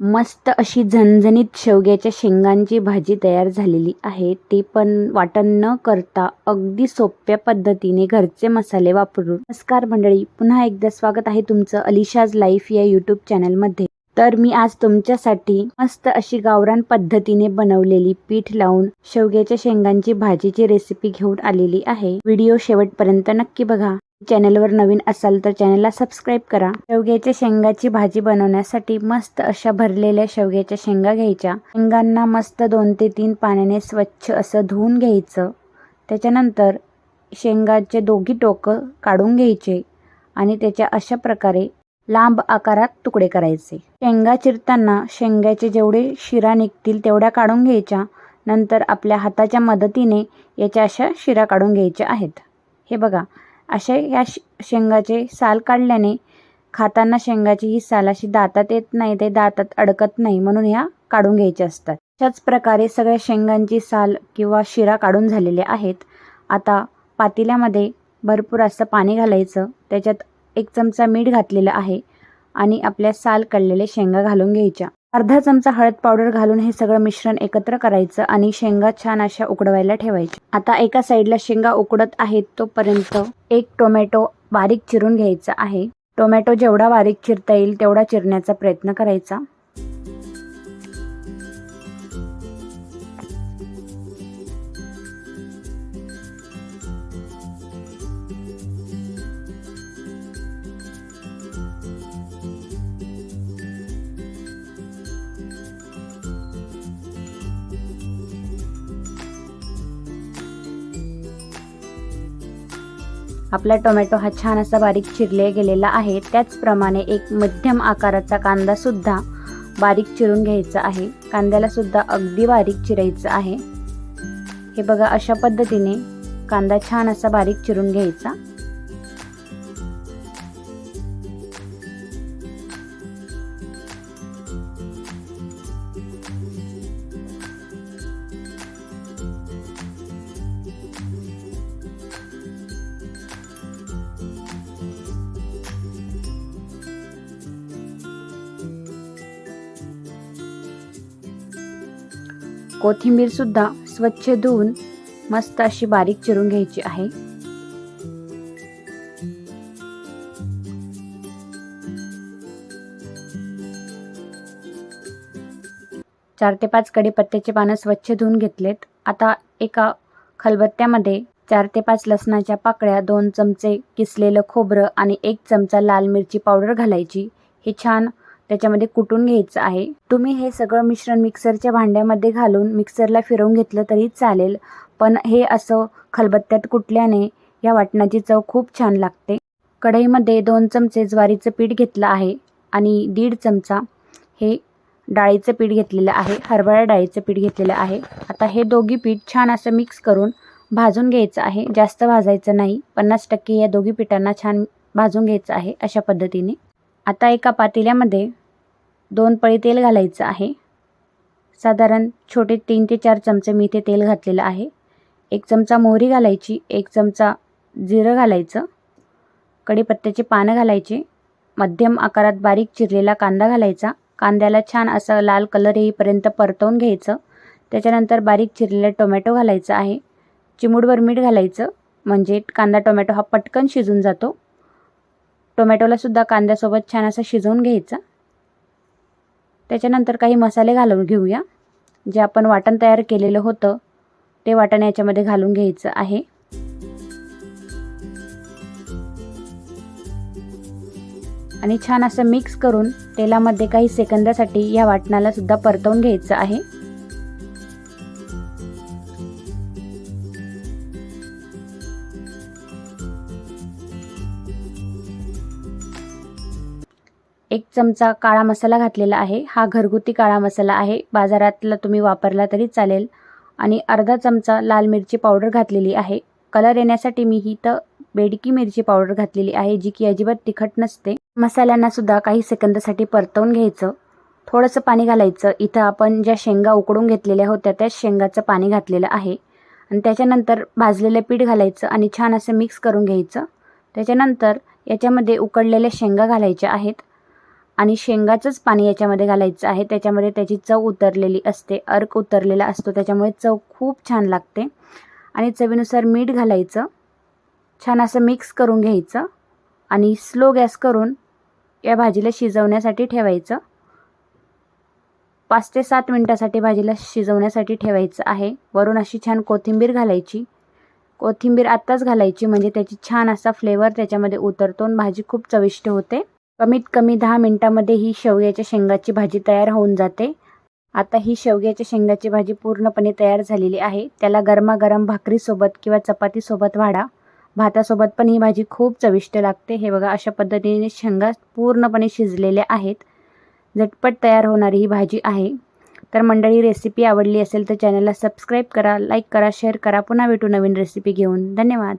मस्त अशी झणझणीत शेवग्याच्या शेंगांची भाजी तयार झालेली आहे. ते पण वाटण न करता अगदी सोप्या पद्धतीने घरचे मसाले वापरून. नमस्कार मंडळी पुन्हा एकदा स्वागत आहे तुमचं अलिशाज लाईफ या यूट्यूब चॅनलमध्ये तर मी आज तुमच्यासाठी मस्त अशी गावरान पद्धतीने बनवलेली पीठ लावून शेवग्याच्या शेंगांची भाजीची रेसिपी घेऊन आलेली आहे. व्हिडिओ शेवटपर्यंत नक्की बघा. चॅनलवर नवीन असाल तर चॅनलला सबस्क्राईब करा. शेवग्याच्या शेंगाची भाजी बनवण्यासाठी मस्त अशा भरलेल्या शेवग्याच्या शेंगा घ्यायच्या. शेंगांना मस्त दोन ते तीन पाण्याने स्वच्छ असं धुवून घ्यायचं. त्याच्यानंतर शेंगाचे दोघी टोकं काढून घ्यायचे आणि त्याच्या अशा प्रकारे लांब आकारात तुकडे करायचे. शेंगा चिरताना शेंगाचे जेवढे शिरा निघतील तेवढ्या काढून घ्यायच्या. नंतर आपल्या हाताच्या मदतीने याच्या अशा शिरा काढून घ्यायच्या आहेत. हे बघा असे या शेंगाचे साल काढल्याने खाताना शेंगाची ही साल अशी दातात येत नाही ते दातात अडकत नाही म्हणून ह्या काढून घ्यायच्या असतात. अशाच प्रकारे सगळ्या शेंगांची साल किंवा शिरा काढून झालेले आहेत. आता पातेल्यामध्ये भरपूर असं पाणी घालायचं. त्याच्यात एक चमचा मीठ घातलेलं आहे आणि आपल्या साल कळलेल्या शेंगा घालून घ्यायच्या. अर्धा चमचा हळद पावडर घालून हे सगळं मिश्रण एकत्र करायचं आणि शेंगा छान अशा उकडवायला ठेवायच्या. आता एका साईडला शेंगा उकडत आहेत तोपर्यंत एक टोमॅटो बारीक चिरून घ्यायचा आहे. टोमॅटो जेवढा बारीक चिरता येईल तेवढा चिरण्याचा प्रयत्न करायचा. आपला टोमॅटो हा छान असा बारीक चिरले गेलेला आहे. त्याचप्रमाणे एक मध्यम आकाराचा कांदा सुद्धा बारीक चिरून घ्यायचा आहे. कांद्याला सुद्धा अगदी बारीक चिरायचं आहे. हे बघा अशा पद्धतीने कांदा छान असा बारीक चिरून घ्यायचा. कोथिंबीर सुद्धा स्वच्छ धुवून मस्त अशी बारीक चिरून घ्यायची आहे. चार ते पाच कढीपत्त्याची पानं स्वच्छ धुवून घेतलेत. आता एका खलबत्त्यामध्ये चार ते पाच लसणाच्या पाकळ्या दोन चमचे किसलेलं खोबरं आणि एक चमचा लाल मिरची पावडर घालायची. हे छान त्याच्यामध्ये कुटून घ्यायचं आहे. तुम्ही हे सगळं मिश्रण मिक्सरच्या भांड्यामध्ये घालून मिक्सरला फिरवून घेतलं तरी चालेल. पण हे असं खलबत्त्यात कुटल्याने या वाटणाची चव खूप छान लागते. कढईमध्ये दोन चमचे ज्वारीचं पीठ घेतलं आहे आणि दीड चमचा हे डाळीचं पीठ घेतलेलं आहे. हरभरा डाळीचं पीठ घेतलेलं आहे. आता हे दोघी पीठ छान असं मिक्स करून भाजून घ्यायचं आहे. जास्त भाजायचं नाही. पन्नास टक्के या दोघी पिठांना छान भाजून घ्यायचं आहे अशा पद्धतीने. आता एका पातेल्यामध्ये दोन पळी तेल घालायचं आहे. साधारण छोटे तीन ते चार चमचे मी इथे तेल घातलेलं आहे. एक चमचा मोहरी घालायची एक चमचा जिरं घालायचं कढीपत्त्याची पानं घालायची मध्यम आकारात बारीक चिरलेला कांदा घालायचा. कांद्याला छान असं लाल कलर येईपर्यंत परतवून घ्यायचं. त्याच्यानंतर बारीक चिरलेला टोमॅटो घालायचा आहे. चिमूडभर मीठ घालायचं म्हणजे कांदा टोमॅटो हा पटकन शिजून जातो. टोमॅटोला सुद्धा कांद्यासोबत छान असं शिजवून घ्यायचं. त्याच्यानंतर काही मसाले घालून घेऊया. जे आपण वाटण तयार केलेलं होतं ते वाटण याच्यामध्ये घालून घ्यायचं आहे. आणि छान असं मिक्स करून तेलामध्ये काही सेकंदासाठी या वाटणाला सुद्धा परतवून घ्यायचं आहे. एक चमचा काळा मसाला घातलेला आहे. हा घरगुती काळा मसाला आहे. बाजारातला तुम्ही वापरला तरी चालेल. आणि अर्धा चमचा लाल मिरची पावडर घातलेली आहे. कलर येण्यासाठी मी ही तर बेडकी मिरची पावडर घातलेली आहे जी की अजिबात तिखट नसते. मसाल्यांना सुद्धा काही सेकंदासाठी परतवून घ्यायचं. थोडंसं पाणी घालायचं. इथं आपण ज्या शेंगा उकडून घेतलेल्या होत्या त्याच शेंगाचं पाणी घातलेलं आहे. आणि त्याच्यानंतर भाजलेलं पीठ घालायचं आणि छान असं मिक्स करून घ्यायचं. त्याच्यानंतर याच्यामध्ये उकडलेल्या शेंगा घालायच्या आहेत. आणि शेंगाचंच पाणी याच्यामध्ये घालायचं आहे. त्याच्यामध्ये त्याची चव उतरलेली असते. अर्क उतरलेला असतो. त्याच्यामुळे चव खूप छान लागते. आणि चवीनुसार मीठ घालायचं. छान असं मिक्स करून घ्यायचं. आणि स्लो गॅस करून या भाजीला शिजवण्यासाठी ठेवायचं. पाच ते सात मिनटासाठी भाजीला शिजवण्यासाठी ठेवायचं आहे. वरून अशी छान कोथिंबीर घालायची. कोथिंबीर आत्ताच घालायची. म्हणजे त्याची छान असा फ्लेवर त्याच्यामध्ये उतरतो आणि भाजी खूप चविष्ट होते. कमीत कमी दहा मिनटामध्ये ही शेवग्याच्या शेंगाची भाजी तयार होऊन जाते. आता ही शेवग्याच्या शेंगाची भाजी पूर्णपणे तयार झालेली आहे. त्याला गरमागरम भाकरीसोबत किंवा चपातीसोबत वाढा भातासोबत पण ही भाजी खूप चविष्ट लागते. हे बघा अशा पद्धतीने शेंगा पूर्णपणे शिजलेल्या आहेत. झटपट तयार होणारी ही भाजी आहे. तर मंडळी रेसिपी आवडली असेल तर चॅनलला सबस्क्राईब करा लाईक करा शेअर करा. पुन्हा भेटू नवीन रेसिपी घेऊन. धन्यवाद.